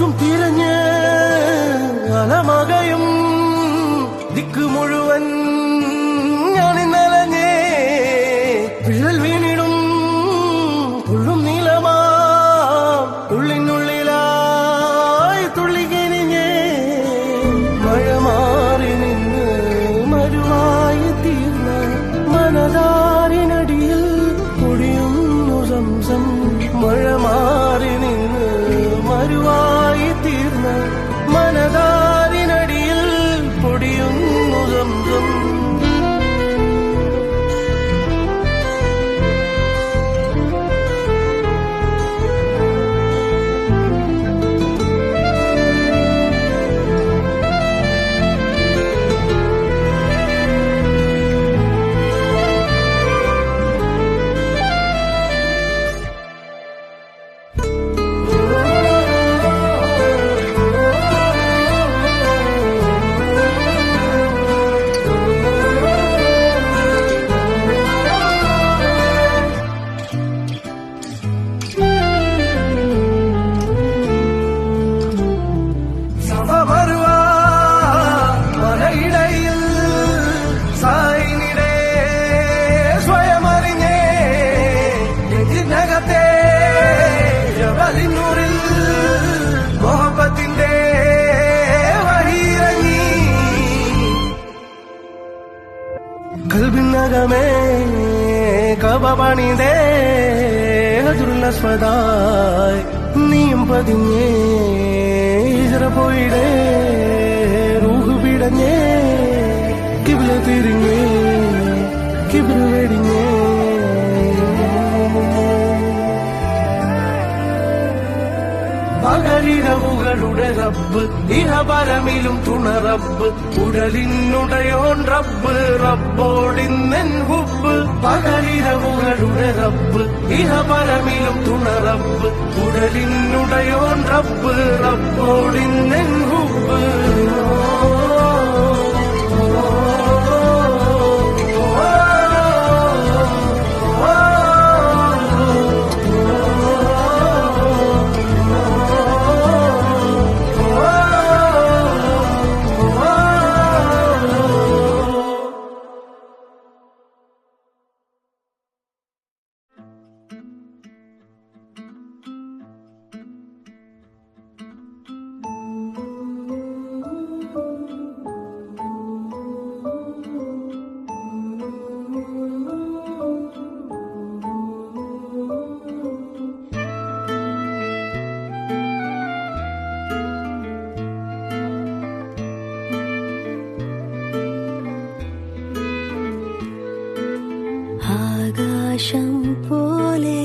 ദിക്കും തിരഞ്ഞ് അലമകയും ദിക്ക് മുഴുവൻ നീലമാ ഉള്ളിനുള്ളിലായി മഴ മാറി നിന്ന് പൊടിയുന്നു സംസം. मनदा കപണിതേ നീം നീയും പതിഞ്ഞേ പോയിടേ റൂഹ് പിടഞ്ഞേ കിബില തിരിഞ്ഞേ കിബിറ് വെടിഞ്ഞേ. പകരിരവുകളുടെ റബ്ബ് ഇഹപരമിലും തുണ റബ്ബ് റബ്ബ് റബ്ബോടിന്നെൻ ഹുബ് പകരിരവുകളുടെ റബ്ബ് ഇഹപരമിലും തുണ റബ്ബ് റബ്ബ് റബ്ബോടിന്നെൻ ഹുബ് ആകാശം പോലെ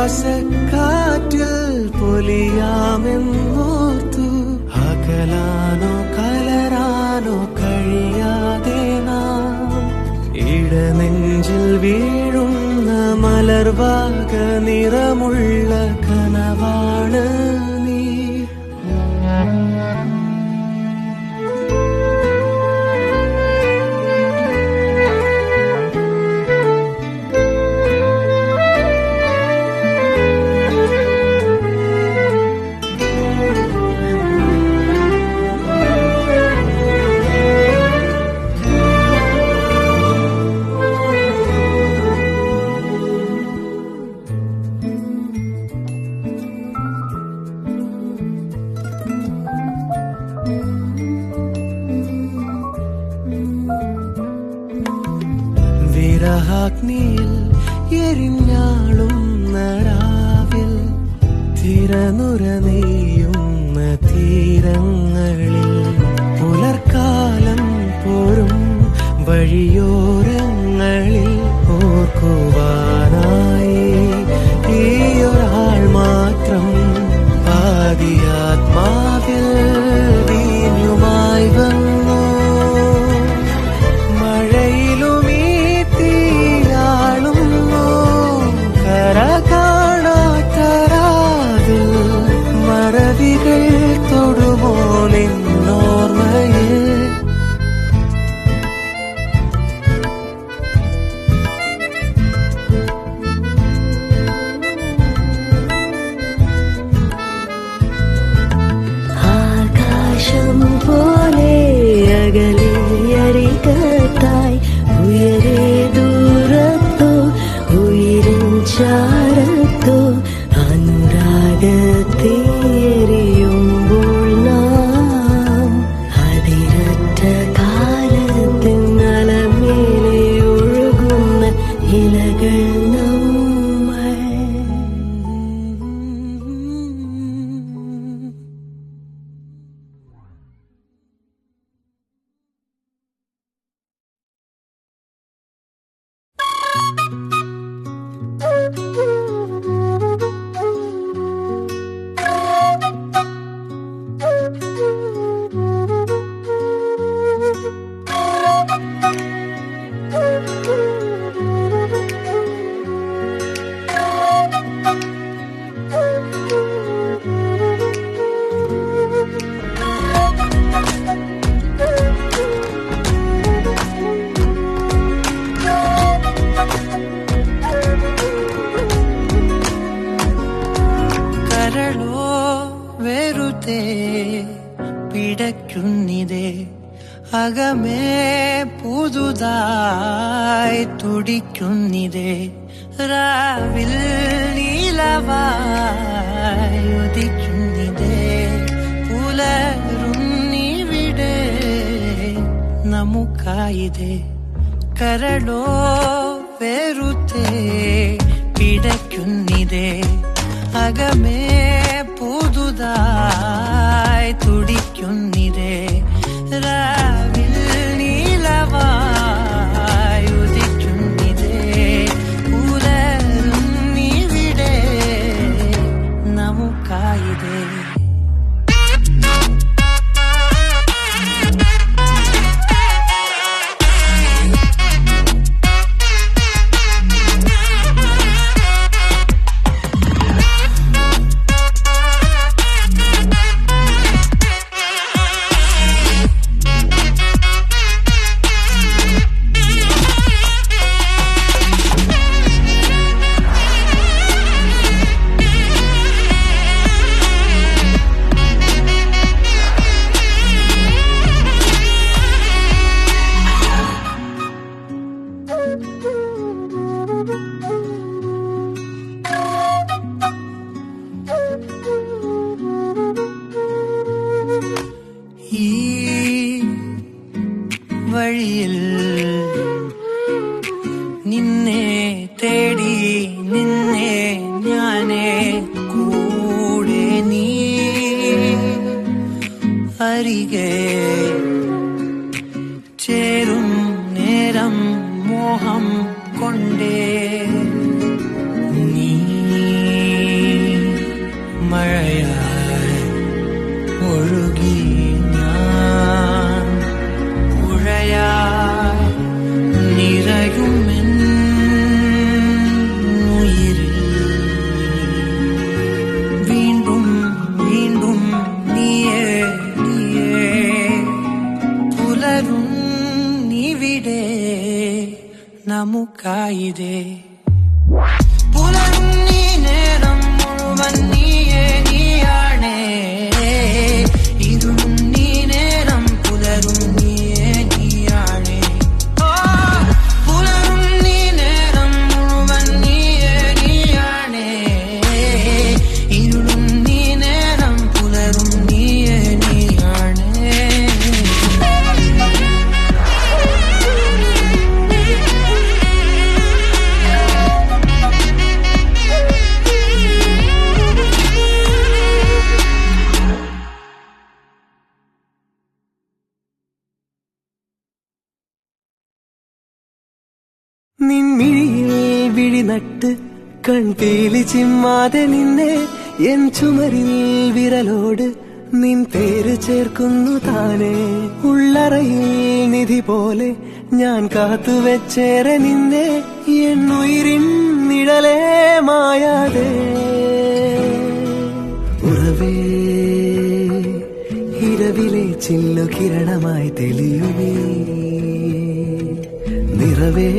ശ്വാസക്കാറ്റിൽ പൊലിയാമെന്നോർത്തു. അകലാനോ കലരാനോ കഴിയാതെ നാം. ഇടനെഞ്ചിൽ വീഴുന്ന മലർവാക നിറമുള്ള തീരങ്ങളിൽ പുലർക്കാലം പോരും വഴിയോരങ്ങളിൽ bip, bip. വെറുതെ പിടയ്ക്കുന്നിതേ അകമേ പുതുതായി തുടിക്കുന്നിതേ രാവിൽ നീലവായി ഉദിക്കുന്നിതേ പുലരുന്നിവിടെ നമുക്കായിതേ കരളോ വെറുതെ പിടയ്ക്കുന്നിതേ അകമേ പുതുതായി തുടിക്കുന്നിതേ രാവിൽ നീലവായി മഴയായി ഒഴുകി ഞാൻ പുഴയായി നിറയുമെൻ ഉയിരിൽ വീണ്ടും വീണ്ടും നീയേ നീയേ പുലരും നിവിടെ നമുക്കായിതേ. നിൻമിഴിയിൽ വിഴിനട്ട് കൺപീലി ചിമ്മാതെ നിന്നെ എൻ ചുമരിൽ വിരലോട് നിൻ പേര് ചേർക്കുന്നു താനേ. ഉള്ളറയിൽ നിധി പോലെ ഞാൻ കാത്തു കാത്തുവെച്ചേറെ നിന്നെ എൻ ഉയിരിൻ നിഴലേ മായാതെ. ഉറവേ ഇരവിലെ ചില്ലു കിരണമായി തെളിയുമേ നിറവേ